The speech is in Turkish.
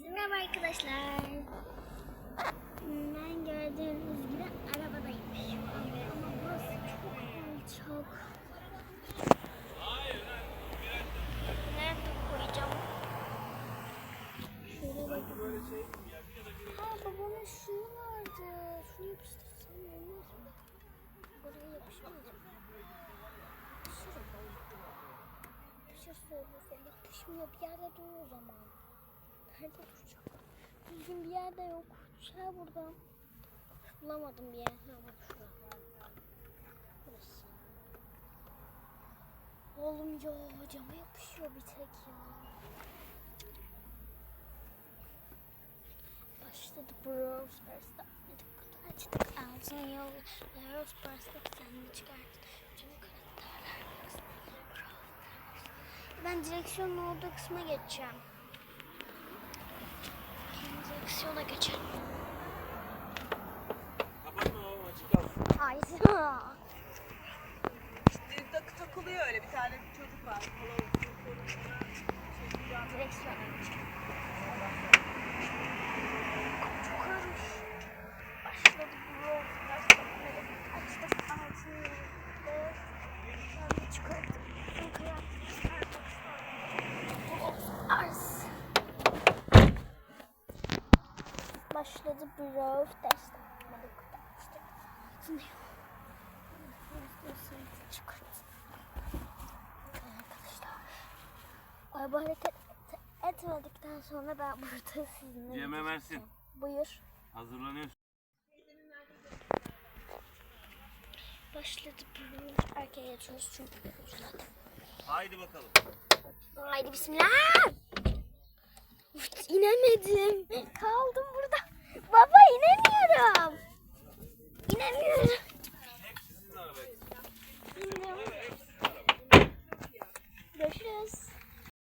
Merhaba arkadaşlar. Ben gördüğünüz gibi arabadayım. Ama burası çok alçak. Nerede koyacağım? Şöyle bakın. Ha babamın şunu vardı. Şunu yapıştırsam olmaz mı? Buraya yapışmaz mı? Yapışırım. Yapışırsa olur. Yapışmıyor. Bir yerde dur o zaman. Nerede duracak? Düzgün bir yerde yok. Şey buradan. Bulamadım bir yer. Ha bak şurada. Burası. Oğlum ya cama yapışıyor bir tek ya. Başladı Brawl Stars'ta. Açtık altın yol. Brawl Stars'ta kendini çıkarttı. Tüm. Ben direksiyonun olduğu kısma geçeceğim. Direksiyona geçelim. İşte takı takılıyor öyle bir tane bir çocuk var. Şey. Direksiyona geçelim. Çok ağırmış. Başladı Brawl Stars'ta. Açtık altın yolu. Kendini çıkarttık. Tüm karakterler. Brawl Stars. Başladı Brawl yolu. Çıkarttık. Arkadaşlar. Araba hareket et- etmedikten sonra ben burada sizinle versin. çekeceğim. Buyur. Hazırlanıyorsun. Başladı bölüm. Arkaya geçiyoruz çünkü zaten. Haydi bakalım. Haydi bismillah. Uf, inemedim. Kaldım burada. Baba inemiyorum.